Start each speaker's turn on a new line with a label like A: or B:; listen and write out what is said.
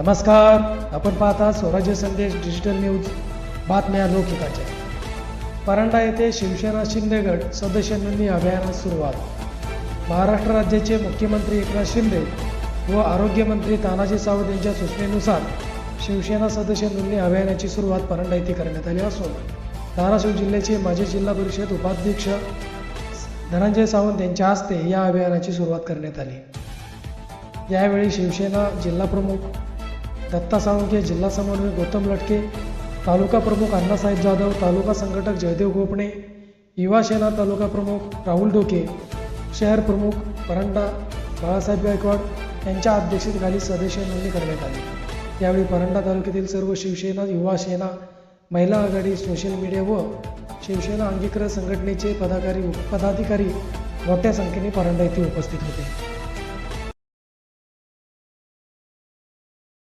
A: नमस्कार. आपण पाहता स्वराज्य संदेश डिजिटल न्यूज. बातम्या लोकहिताच्या परांडा येथे शिवसेना शिंदेगड सदस्य नोंदणी अभियानास सुरुवात. महाराष्ट्र राज्याचे मुख्यमंत्री एकनाथ शिंदे व आरोग्यमंत्री तानाजी सावंत यांच्या सूचनेनुसार शिवसेना सदस्य नोंदणी अभियानाची सुरुवात परांडा येथे करण्यात आली असून धाराशिव जिल्ह्याचे माजी जिल्हा परिषद उपाध्यक्ष धनंजय सावंत यांच्या हस्ते या अभियानाची सुरुवात करण्यात आली. यावेळी शिवसेना जिल्हाप्रमुख दत्ता साळुंके जिल्हा समन्वय गौतम लटके तालुका प्रमुख अण्णासाहेब जाधव तालुका संघटक जयदेव गोपणे युवा सेना तालुका प्रमुख राहुल डोके शहर प्रमुख परांडा बाळासाहेब गायकवाड यांच्या अध्यक्षतेखाली सदस्य नोंदणी करण्यात आली. यावेळी परांडा तालुक्यातील सर्व शिवसेना युवा सेना महिला आघाडी सोशल मीडिया व शिवसेना अंगीकृत संघटनेचे पदाकारी पदाधिकारी मोठ्या संख्येने परांडा येथे उपस्थित होते.